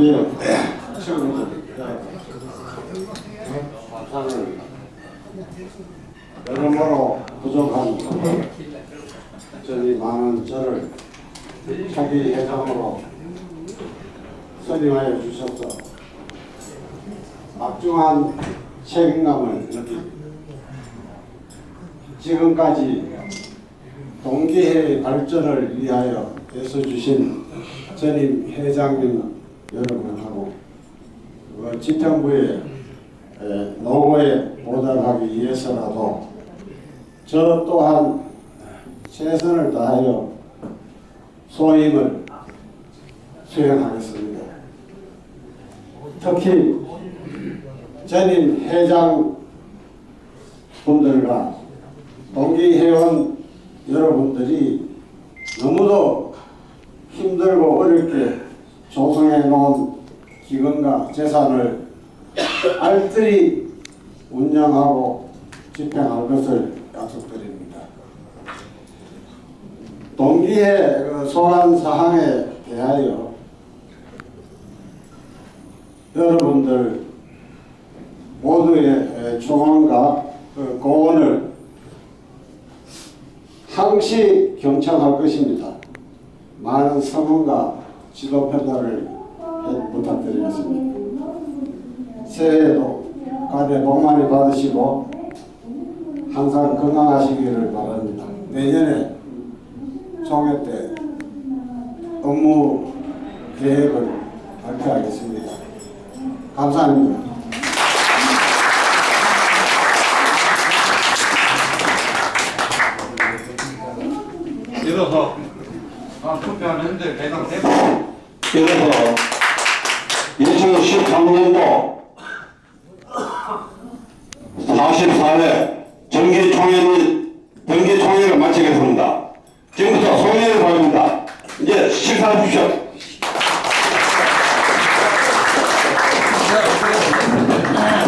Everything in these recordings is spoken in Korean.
우리 친구들 상을 여러모로 부족한 저희 많은 저를 차기 회장으로 선임하여 주셔서 막중한 책임감을 느낍니다. 지금까지 동기회의 발전을 위하여 애써주신 전임 회장님 여러분하고 어, 지평부의 에, 노고에 보답하기 위해서라도 저 또한 최선을 다하여 소임을 수행하겠습니다. 특히 전임 회장 분들과 동기 회원 여러분들이 너무도 힘들고 어렵게 조성해 놓은 기금과 재산을 알뜰히 운영하고 집행할 것을 약속드립니다. 동기회 그 소환 사항에 대하여 여러분들 모두의 충원과 그 고언을 항시 경청할 것입니다. 많은 성원과 편달을 해- 부탁드리겠습니다. 새해에도 가대 복 많이 받으시고 항상 건강하시기를 바랍니다. 내년에 총회 때 업무 계획을 발표하겠습니다. 감사합니다. 일어서 아, 투표하는데 대강 대표 이어서 2013년도 44회 정기총회, 정기총회를 마치겠습니다. 지금부터 소개를 바랍니다. 이제 식사해 주십시오.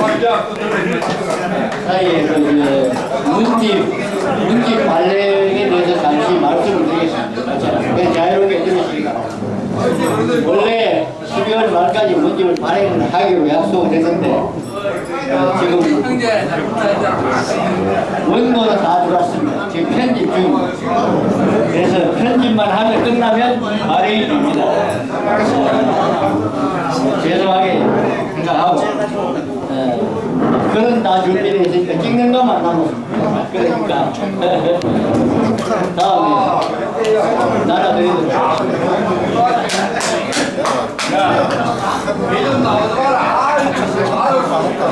환자 또 들어있는 사이에 그 이제 문집 문집 발령에 대해서 잠시 말씀을 드리겠습니다. 그냥 자유롭게 들으시기 바랍니다. 원래 12월 말까지 문집을 발행을 하기로 약속을 했는데 어, 지금 원고는 다 들어왔습니다. 지금 편집 중입니다. 그래서 편집만 하면 끝나면 발행이 됩니다. 어, 죄송하게 생각하고 어, 그런 다 준비되어 있으니까 찍는 것만 남았습니다. 그러니까 다음에 나눠드리도록 1년 나와서 봐라. 아유, 아유, 잘했다.